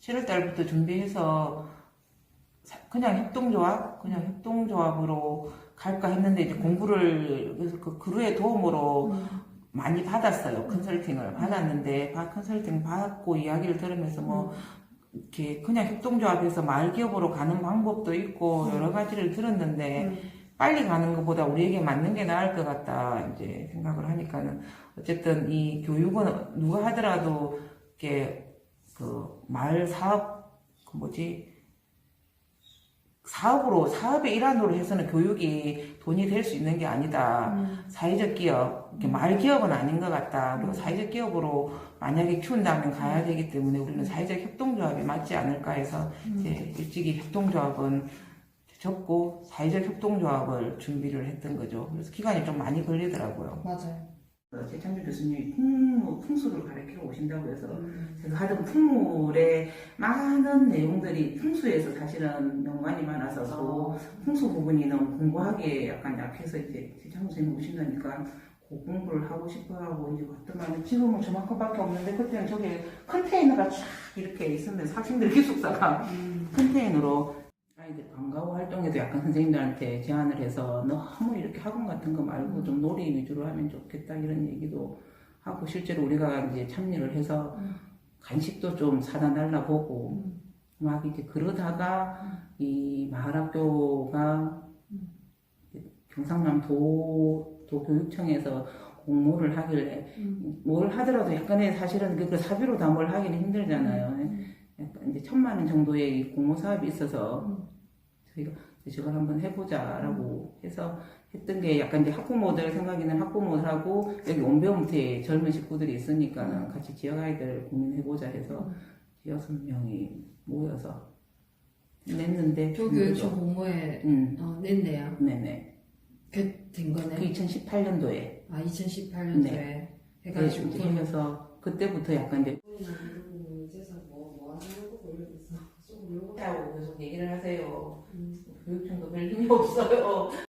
7월 달부터 준비해서 사- 그냥 협동조합, 그냥 협동조합으로 갈까 했는데 이제 공부를 그래서 그 그루의 도움으로 많이 받았어요. 컨설팅을 받았는데 바- 컨설팅 받고 이야기를 들으면서 뭐 이렇게 그냥 협동조합에서 마을 기업으로 가는 방법도 있고 여러 가지를 들었는데 빨리 가는 것보다 우리에게 맞는 게 나을 것 같다 이제 생각을 하니까는. 어쨌든 이 교육은 누가 하더라도 이렇게 그 마을 사업 그 뭐지 사업으로 사업의 일환으로 해서는 교육이 돈이 될 수 있는 게 아니다. 사회적 기업, 이렇게 말 기업은 아닌 것 같다. 그리고 사회적 기업으로 만약에 키운다면 가야 되기 때문에 우리는 사회적 협동조합이 맞지 않을까 해서 이제 일찍이 협동조합은 접고 사회적 협동조합을 준비를 했던 거죠. 그래서 기간이 좀 많이 걸리더라고요. 맞아요. 최창준 교수님이 풍, 풍수를 가르치러 오신다고 해서 제가 하던 풍물의 많은 내용들이 풍수에서 사실은 연관이 많아서 풍수 부분이 너무 공부하기에 약간 약해서 이제 최창준 선생님 오신다니까 그 공부를 하고 싶어 하고 이제 왔더만 지금은 저만큼밖에 없는데 그때는 저게 컨테이너가 쫙 이렇게 있으면 학생들 기숙사가. 컨테이너로. 아이들 방과후 활동에도 약간 선생님들한테 제안을 해서 너무 이렇게 학원 같은 거 말고 좀 놀이 위주로 하면 좋겠다 이런 얘기도 하고 실제로 우리가 이제 참여를 해서 간식도 좀 사다 달라 보고 막 이제 그러다가 이 마을학교가 경상남 도, 도 교육청에서 공모를 하길래 뭘 하더라도 약간의 사실은 그 사비로 다 뭘 하기는 힘들잖아요. 약간 이제 천만 원 정도의 이 공모 사업이 있어서 저희가 저걸 한번 해보자라고 해서 했던 게 약간 이제 학부모들 생각에는 학부모들하고 여기 온배움태 젊은 식구들이 있으니까 같이 지역 아이들 고민해보자 해서 여섯 명이 모여서 냈는데 교교육청 공모에 음, 어, 냈네요. 네네. 그된그 거네. 2018년도에 아 2018년도에 해가지고 네, 그러면서 그때부터 약간 이제 이제서 뭐뭐 하려고 모르겠어. 좀 하고 계속 얘기를 하세요. 교육청도 별 힘이 없어요.